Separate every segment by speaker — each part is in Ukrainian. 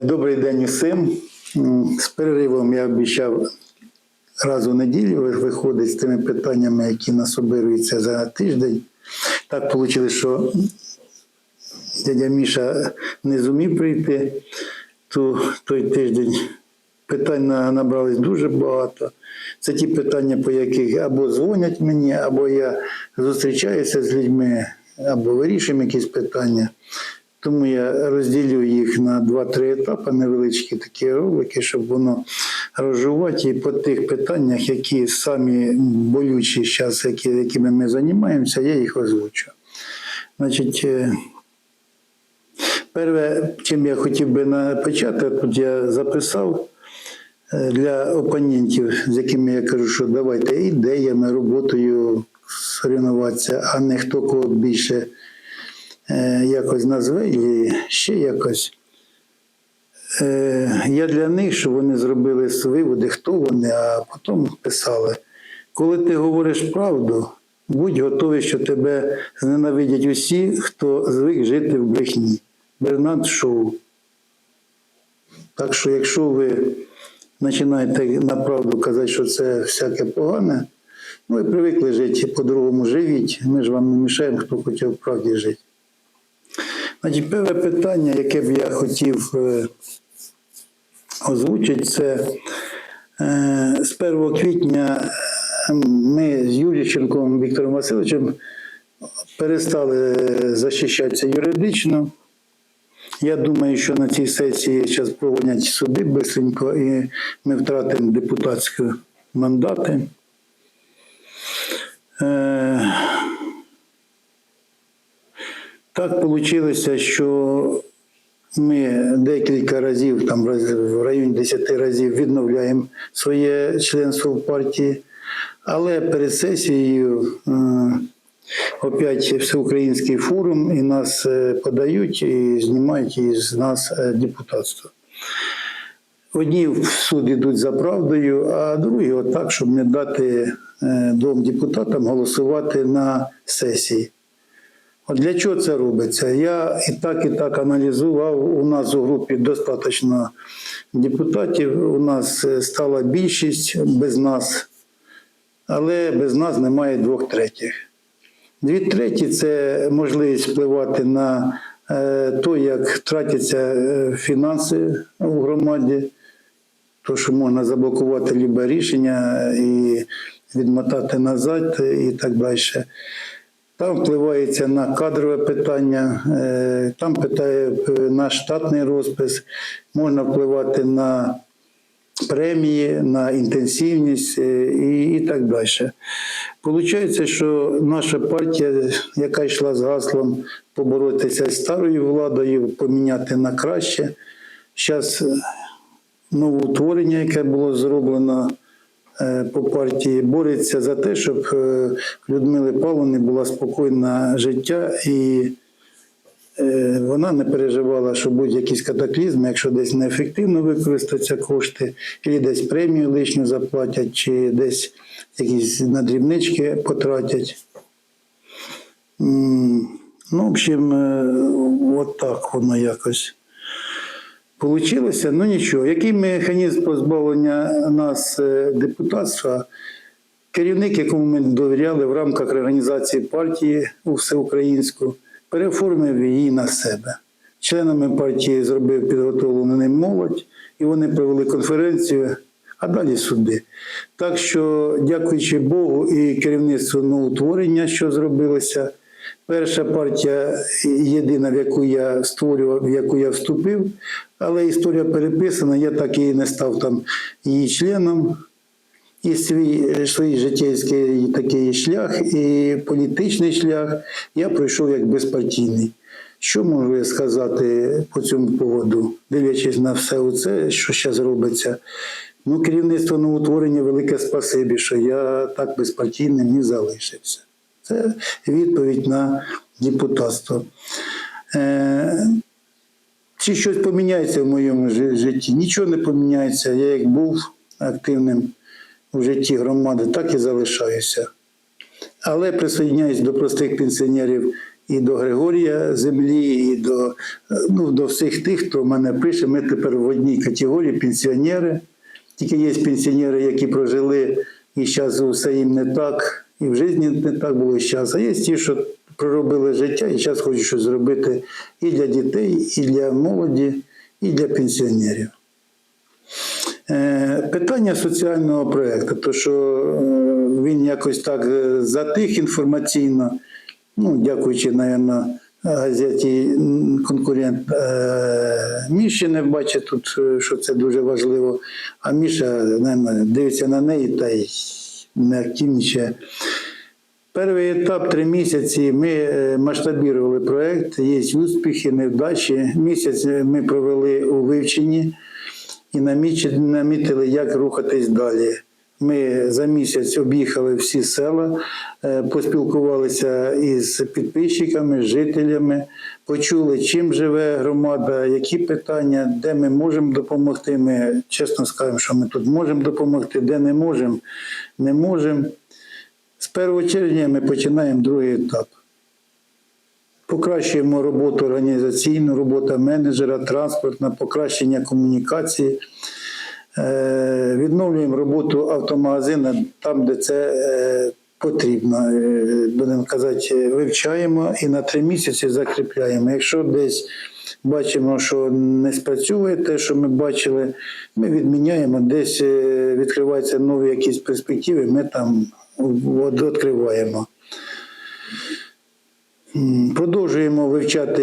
Speaker 1: Добрий день усім. З переривом я обіцяв раз у неділю виходить з тими питаннями, які нас обируються за тиждень. Так вийшло, що дядя Міша не зумів прийти ту, той тиждень. Питань на- набралось дуже багато. Це ті питання, по яких або дзвонять мені, або я зустрічаюся з людьми, або вирішуємо якісь питання. Тому я розділю їх на 2-3 етапи, невеличкі такі ролики, щоб воно розжувати і по тих питаннях, які самі болючі зараз, які, якими ми займаємося, я їх озвучу. Значить, е, перше, чим я хотів би почати, тут я записав е, для опонентів, з якими я кажу, що давайте ідеями, роботою соревнуватися, а не хто кого більше е, якось назве і ще якось. Е, Я для них, щоб вони зробили виводи, хто вони, а потім писали. Коли ти говориш правду, будь готовий, що тебе зненавидять усі, хто звик жити в брехні. Бернард Шоу. Так що, якщо ви починаєте на правду казати, що це всяке погане, ну ви привикли жити по-другому живіть. Ми ж вам не мішаємо, хто хотів в правді жити. Значить, перше питання, яке б я хотів е, озвучити, це е, з 1 квітня е, ми з Юріченком Віктором Васильовичем перестали захищатися юридично. Я думаю, що на цій сесії зараз проводять суди бисенько, і ми втратимо депутатські мандати. Так вийшло, що ми декілька разів, там в районі 10 разів відновляємо своє членство в партії, але перед сесією е, опять всеукраїнський форум і нас е, подають і знімають із нас е, депутатство. Одні в суд йдуть за правдою, а другі отак, щоб не дати двом депутатам голосувати на сесії. Для чого це робиться? Я і так, і так аналізував. У нас у групі достатньо депутатів. У нас е, стала більшість без нас, але без нас немає двох третіх. Дві треті це можливість впливати на е, те, як тратяться е, фінанси у громаді, то, що можна заблокувати любе рішення і відмотати назад і так далі. Там впливається на кадрове питання, е, там питає е, на штатний розпис, можна впливати на премії, на інтенсивність е, і, і так далі. Получається, що наша партія, яка йшла з гаслом поборотися з старою владою, поміняти на краще, зараз новоутворення, яке було зроблено по партії, бореться за те, щоб е, Людмили Павловни була спокійне життя і е, вона не переживала, що будуть якісь катаклізми, якщо десь неефективно використаються кошти, або десь премію лишню заплатять, чи десь якісь надрібнички потратять. Ну, в общем, е, от так воно якось. Получилося, ну нічого. Який механізм позбавлення нас е, депутатства? Керівник, якому ми довіряли в рамках організації партії у всеукраїнську, переоформив її на себе. Членами партії зробив підготовлену ним молодь, і вони провели конференцію, а далі суди. Так що, дякуючи Богу і керівництву новоутворення, що зробилося, перша партія, єдина, в яку я створював, в яку я вступив, але історія переписана, я так і не став там її членом. І свій, свій життєвський такий шлях, і політичний шлях я пройшов як безпартійний. Що можу я сказати по цьому поводу, дивлячись на все це, що зараз робиться? Ну, керівництво новотворення велике спасибі, що я так безпартійним не залишився. Це відповідь на депутатство. Е, чи щось поміняється в моєму житті? Нічого не поміняється. Я як був активним у житті громади, так і залишаюся. Але присоединяюсь до простих пенсіонерів і до Григорія землі, і до, ну, до всіх тих, хто мене пише. Ми тепер в одній категорії пенсіонери. Тільки є пенсіонери, які прожили і зараз усе їм не так, і в житті не так було зараз. А є ті, що проробили життя і зараз хочуть щось зробити і для дітей, і для молоді, і для пенсіонерів. Е, Питання соціального проєкту, то що е, він якось так е, затих інформаційно, ну, дякуючи, напевно, газеті конкурент Міші не бачить тут, що це дуже важливо. А Міша, напевно, дивиться на неї та й не активніше. Перший етап три місяці ми е, масштабували проєкт, є успіхи, невдачі. Місяць ми провели у вивченні і намітили, як рухатись далі. Ми за місяць об'їхали всі села, е, поспілкувалися із підписчиками, з жителями, почули, чим живе громада, які питання, де ми можемо допомогти. Ми чесно скажемо, що ми тут можемо допомогти, де не можемо, не можемо. З 1 червня ми починаємо другий етап. Покращуємо роботу організаційну, робота менеджера, транспортна, покращення комунікації. Е, Відновлюємо роботу автомагазина там, де це е, потрібно. Е, Будемо казати, вивчаємо і на три місяці закріпляємо. Якщо десь бачимо, що не спрацьовує те, що ми бачили, ми відміняємо, десь відкриваються нові якісь перспективи, ми там відкриваємо. Продовжуємо вивчати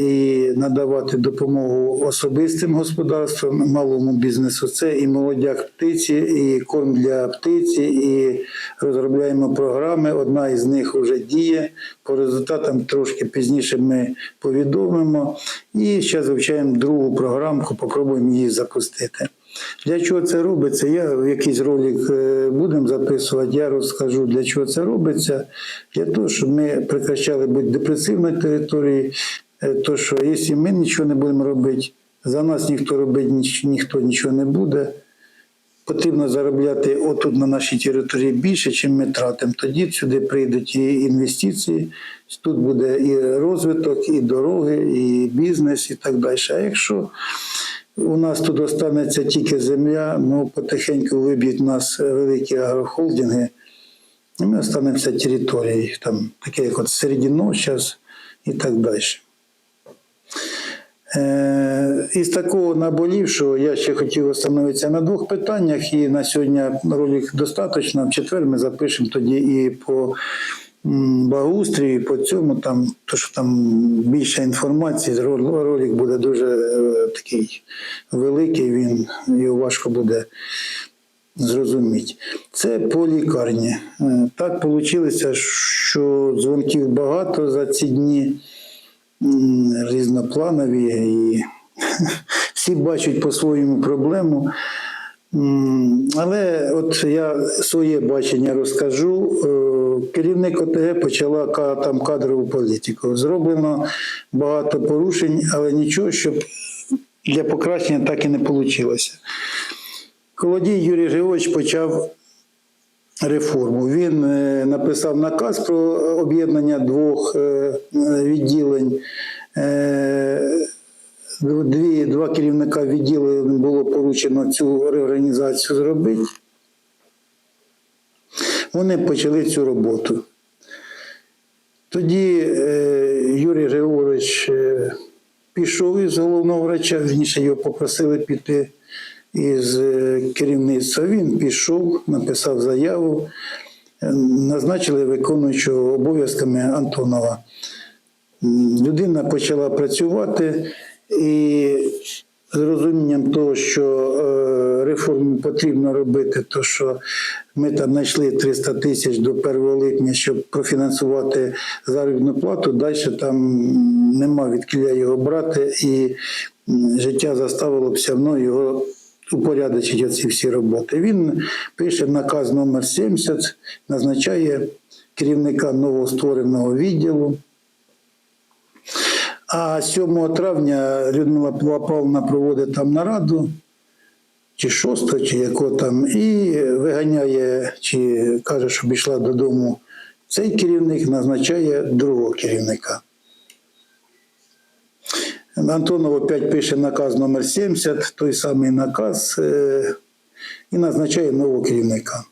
Speaker 1: і надавати допомогу особистим господарствам, малому бізнесу. Це і молодяк птиці, і корм для птиці, і розробляємо програми. Одна із них вже діє. По результатам трошки пізніше ми повідомимо. І зараз вивчаємо другу програмку, попробуємо її запустити. Для чого це робиться? Я в якийсь ролик е, будемо записувати, я розкажу, для чого це робиться. Для того, щоб ми прекращали бути депресивною територією, е, то що якщо ми нічого не будемо робити, за нас ніхто робити ніч- ніхто нічого не буде. Потрібно заробляти отут на нашій території більше, чим ми тратимо. Тоді сюди прийдуть і інвестиції, тут буде і розвиток, і дороги, і бізнес, і так далі. А якщо у нас тут останеться тільки земля, ну потихеньку виб'ють нас великі агрохолдинги, і ми останемося територією, там, таке як от Середіно зараз і так далі. Е, із такого наболівшого я ще хотів остановитися на двох питаннях, і на сьогодні ролик достатньо. В четвер ми запишемо тоді і по благоустрію, по цьому, там, то, що там більше інформації, рол- ролик буде дуже е, такий великий, він його важко буде зрозуміти. Це по лікарні. Е, Так вийшло, що дзвонків багато за ці дні різнопланові, і всі бачать по-своєму проблему. Але от я своє бачення розкажу. Керівник ОТГ почала там кадрову політику. Зроблено багато порушень, але нічого, щоб для покращення так і не вийшло. Колодій Юрій Григорович почав реформу. Він е, написав наказ про об'єднання двох е, відділень. Е, Дві, два керівника відділень було поручено цю реорганізацію зробити. Вони почали цю роботу. Тоді е, Юрій Григорович е, пішов із головного врача, вірніше його попросили піти із е, керівництва. Він пішов, написав заяву, назначили виконуючого обов'язками Антонова. Людина почала працювати і з розумінням того, що е, реформу потрібно робити, то що ми там знайшли 300 тисяч до 1 липня, щоб профінансувати заробітну плату. Далі там нема від кіля його брати, і життя заставило все одно його упорядочити ці всі роботи. Він пише наказ номер 70, назначає керівника новоствореного відділу. А 7 травня Людмила Павловна проводить там нараду, чи 6, чи яко там, і виганяє, чи каже, щоб йшла додому Цей керівник назначає другого керівника. Антонов опять пише наказ номер 70, той самий наказ, е, і назначає нового керівника.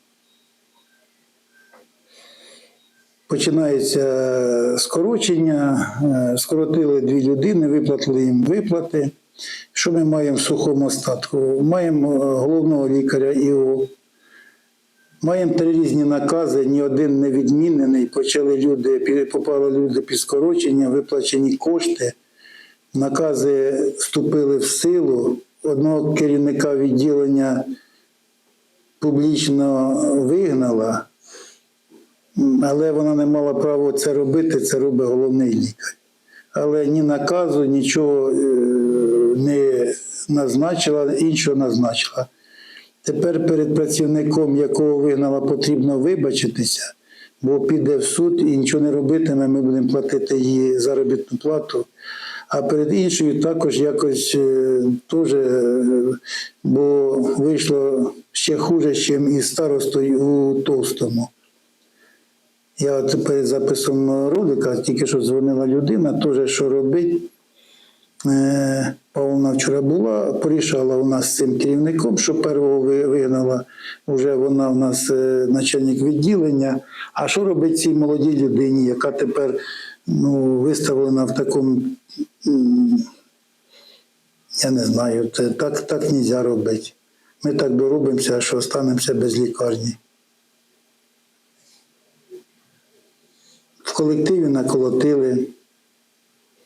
Speaker 1: Починається скорочення, е, скоротили дві людини, виплатили їм виплати. Що ми маємо в сухому остатку? Маємо е, головного лікаря ІО, маємо три різні накази, ні один не відмінений. Почали люди, попали люди під скорочення, виплачені кошти. Накази вступили в силу. Одного керівника відділення публічно вигнала, але вона не мала права це робити, це робить головний лікар. Але ні наказу, нічого е, не назначила, іншого назначила. Тепер перед працівником, якого вигнала, потрібно вибачитися, бо піде в суд і нічого не робитиме, ми будемо платити їй заробітну плату. А перед іншою також якось е, теж, е, бо вийшло ще хуже, ніж із старостою у Товстому. Я от перед записом ролика тільки що дзвонила людина, теж що робить. Е, Павловна вчора була, порішала у нас з цим керівником, що первого ви- вигнала, вже вона у нас е, начальник відділення. А що робить цій молодій людині, яка тепер ну, виставлена в такому, я не знаю, це так, так не можна робити. Ми так доробимося, що останемося без лікарні. Колективі наколотили,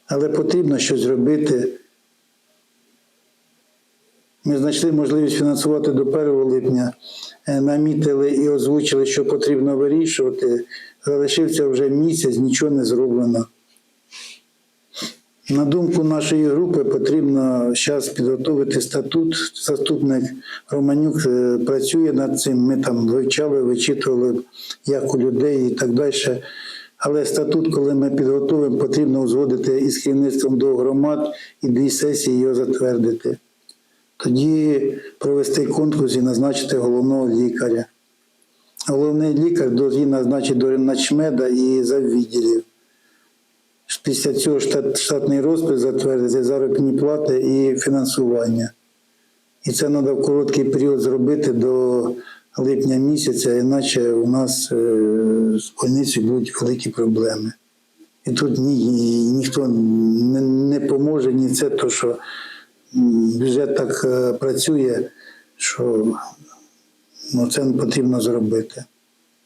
Speaker 1: але потрібно щось робити. Ми знайшли можливість фінансувати до 1 липня, е, намітили і озвучили, що потрібно вирішувати. Залишився вже місяць, нічого не зроблено. На думку нашої групи, потрібно зараз підготувати статут. Заступник Романюк е, працює над цим. Ми там вивчали, вичитували, як у людей і так далі. Але статут, коли ми підготуємо, потрібно узгодити із керівництвом до громад і дві сесії його затвердити. Тоді провести конкурс і назначити головного лікаря. Головний лікар тоді назначить до начмеда і заввідділів. Після цього штат, штатний розпис затвердити, заробітні плати і фінансування. І це треба в короткий період зробити до липня місяця, іначе у нас е, з больницею будуть великі проблеми. І тут ні, ніхто не, не поможе, ні це, то що бюджет так е, працює, що ну, це потрібно зробити.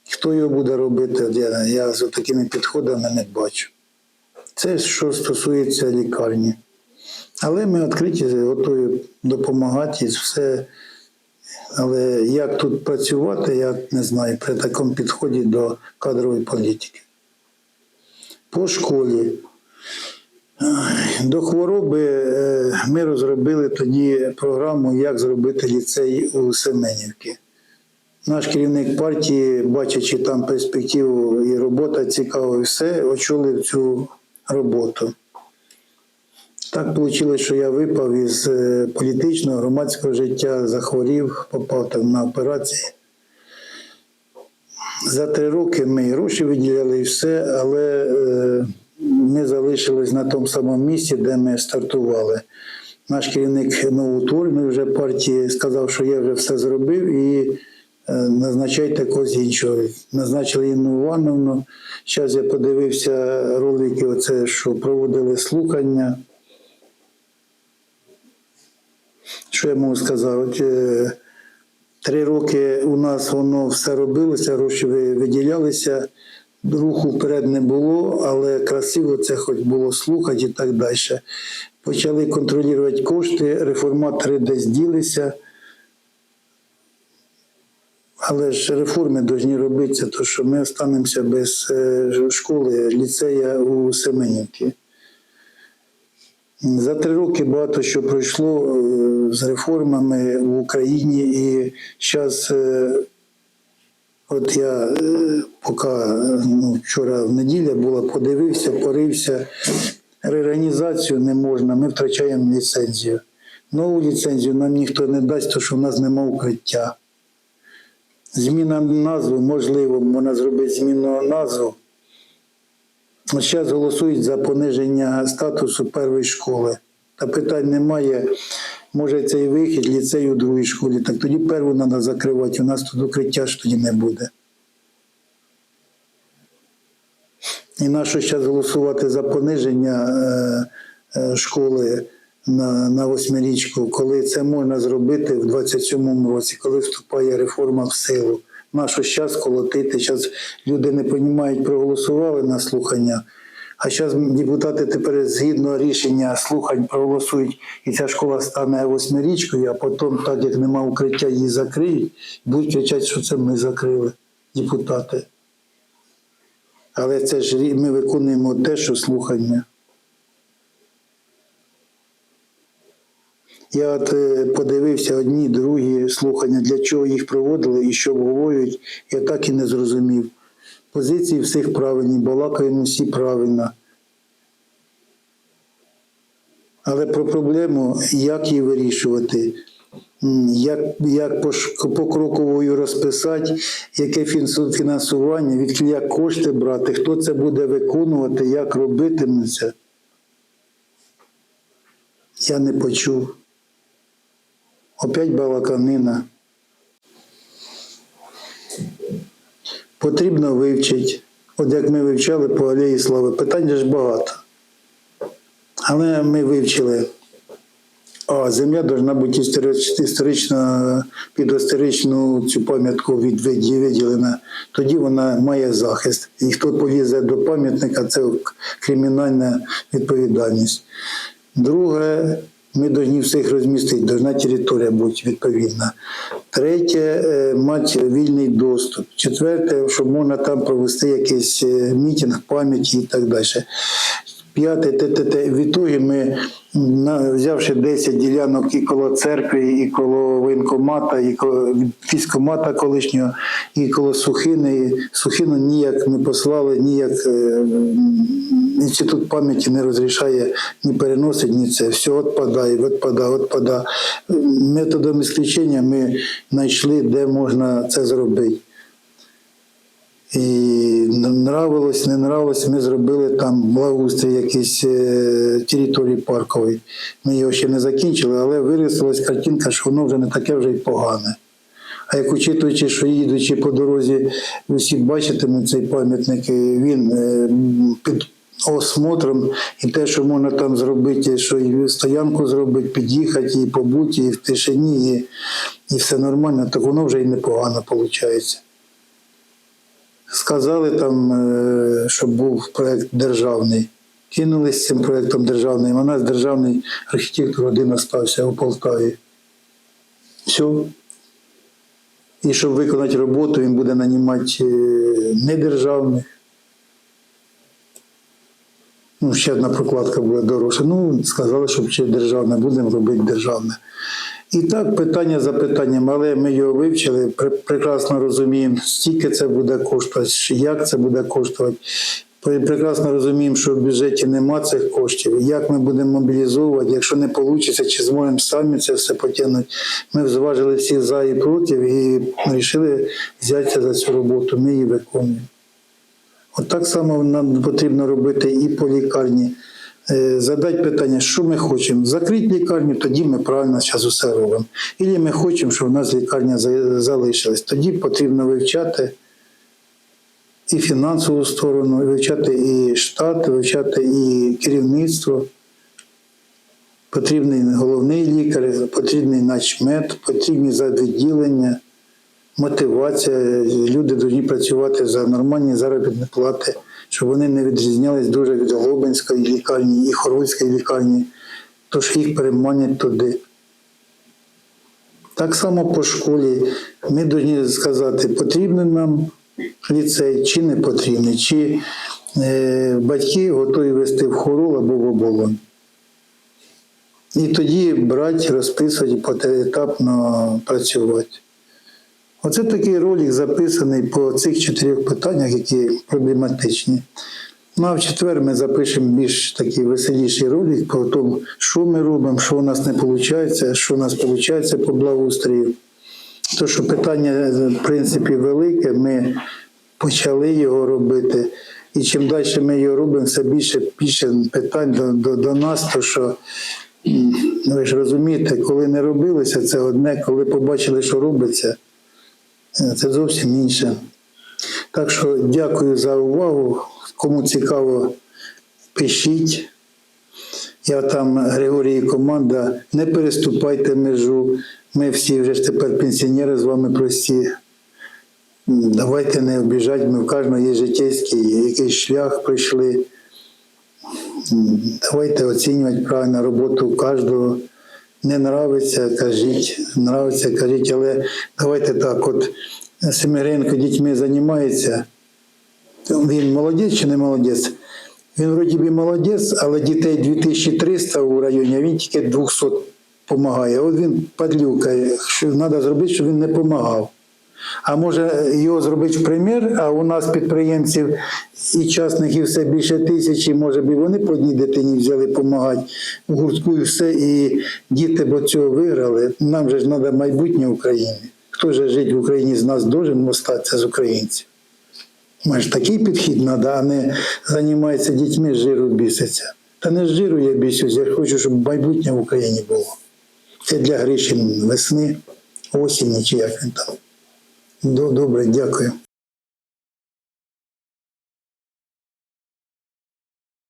Speaker 1: Хто його буде робити, я, я з такими підходами не бачу. Це що стосується лікарні. Але ми відкриті, готові допомагати і все. Але як тут працювати, я не знаю при такому підході до кадрової політики. По школі. До хвороби е, ми розробили тоді програму, як зробити ліцей у Семенівці. Наш керівник партії, бачачи там перспективу і робота цікава, і все, очолив цю роботу. Так вийшло, що я випав із е, політичного громадського життя, захворів, попав там на операції. За три роки ми гроші виділяли і все, але е, ми залишились на тому самому місці, де ми стартували. Наш керівник новоутвореної вже партії сказав, що я вже все зробив і е, назначайте когось іншого. Назначили Інну Івановну. Зараз я подивився ролики, оце, що проводили слухання. Що я можу сказати? Е, Три роки у нас воно все робилося, гроші виділялися, руху вперед не було, але красиво це хоч було слухати і так далі. Почали контролювати кошти, реформатори десь ділися. Але ж реформи повинні робитися, тому що ми останемося без е, школи, ліцея у Семенівці. За три роки багато що пройшло е, з реформами в Україні, і зараз, от я е, поки е, ну, вчора в неділя була, подивився, порився. Реорганізацію не можна, ми втрачаємо ліцензію. Нову ліцензію нам ніхто не дасть, тому що в нас немає укриття. Зміна назви, можливо, можна зробити зміну назву. Зараз голосують за пониження статусу першої школи. Та питань немає. Може, цей вихід ліцею у другій школі, так тоді перву треба закривати. У нас тут укриття ж тоді не буде. І нащо зараз голосувати за пониження е, е, школи на, на восьмирічку, коли це можна зробити в 27-му році, коли вступає реформа в силу. Нащо зараз колотити? Зараз люди не розуміють, проголосували на слухання. А зараз депутати тепер згідно рішення слухань проголосують, і ця школа стане восьмирічкою, а потім, так як нема укриття, її закриють, будуть кричати, що це ми закрили, депутати. Але це ж ми виконуємо те, що слухання. Я от е, подивився одні, другі слухання, для чого їх проводили і що обговорюють, я так і не зрозумів. Позиції всіх правильні, балакаємо всі правильно. Але про проблему, як її вирішувати, як, як покроковою розписати, яке фінансування, від як кошти брати, хто це буде виконувати, як робитиметься, я не почув. Опять балаканина. Потрібно вивчити. От як ми вивчали по алеї слави, питань ж багато. Але ми вивчили. А земля повинна бути історич- історично під історичну цю пам'ятку від виділена. Тоді вона має захист. І хто полізе до пам'ятника, це кримінальна відповідальність. Друге, ми повинні всіх розмістити, повинна територія бути відповідна. Третє, е, мати вільний доступ. Четверте, щоб можна там провести якийсь е, мітинг пам'яті і так далі. П'яте, те, те, те. В ітогі ми, взявши 10 ділянок і коло церкви, і коло воєнкомата, і коло військомата колишнього, і коло Сухини. Сухину ніяк не послали, ніяк е, інститут пам'яті не розрішає ні переносить, ні це. Все відпадає, відпадає, відпадає. Методом ісключення ми знайшли, де можна це зробити. І нравилось, не нравилось, ми зробили там благоустрій якийсь е, території паркової. Ми його ще не закінчили, але вирисилась картинка, що воно вже не таке вже й погане. А як учитуючи, що їдучи по дорозі, усі бачитимуть цей пам'ятник, він е, під осмотром і те, що можна там зробити, що і стоянку зробити, під'їхати, і побути, і в тишині, і, і все нормально, так воно вже й непогано виходить. Сказали там, е, що був проєкт державний. Кинулись з цим проєктом державним. У нас державний архітектор один остався у Полтаві. Все. І щоб виконати роботу, він буде нанімати е, недержавних. Ну, ще одна прокладка буде дорожча. Ну, сказали, що державне, будемо робити державне. І так, питання за питанням, але ми його вивчили, прекрасно розуміємо, скільки це буде коштувати, як це буде коштувати. Пр- Прекрасно розуміємо, що в бюджеті нема цих коштів. Як ми будемо мобілізовувати, якщо не вийде, чи зможемо самі це все потягнути. Ми зважили всі за і проти і вирішили взятися за цю роботу. Ми її виконуємо. От так само нам потрібно робити і по лікарні. Е, Задати питання, що ми хочемо. Закрити лікарню, тоді ми правильно зараз усе робимо. Ілі ми хочемо, щоб в нас лікарня залишилась. Тоді потрібно вивчати і фінансову сторону, вивчати і штат, вивчати і керівництво. Потрібний головний лікар, потрібний начмет, потрібні відділення мотивація. Люди повинні працювати за нормальні заробітні плати, щоб вони не відрізнялись дуже від Глобинської лікарні і Хорольської лікарні, тож їх переманять туди. Так само по школі ми повинні сказати, потрібний нам ліцей чи не потрібний, чи е, батьки готові вести в хорол або в оболонь. І тоді брати, розписувати, поетапно працювати. Оце такий ролик записаний по цих чотирьох питаннях, які проблематичні. Ну а в четвер ми запишемо більш такий веселіший ролик про те, що ми робимо, що у нас не виходить, що у нас виходить по благоустрою. То, що питання, в принципі, велике, ми почали його робити. І чим далі ми його робимо, все більше більше питань до, до, до нас, то що ви ж розумієте, коли не робилося, це одне, коли побачили, що робиться, це зовсім інше. Так що дякую за увагу. Кому цікаво, пишіть. Я там Григорій і команда, не переступайте межу. Ми всі вже ж тепер пенсіонери з вами прості. Давайте не обіжати, ми в кожного є життєвський якийсь шлях пройшли. Давайте оцінювати правильно роботу кожного. Не нравиться, кажіть, нравиться, кажіть, але давайте так, от Семиренко дітьми займається. Він молодець чи не молодець? Він вроді би молодець, але дітей 2300 у районі, а він тільки 200 допомагає. От він падлюка, що треба зробити, щоб він не допомагав. А може його зробити в примір, а у нас підприємців і частників все більше тисячі, може б і вони по одній дитині взяли допомагати в гуртку і все, і діти б цього виграли. Нам же ж треба майбутнє України. Хто ж жить в Україні з нас должен остатися з українців? Може, такий підхід треба, а не займається дітьми з жиру біситься. Та не з жиру я бісюсь, я хочу, щоб майбутнє в Україні було. Це для Гришин весни, осені чи як він там. До- Добре, дякую.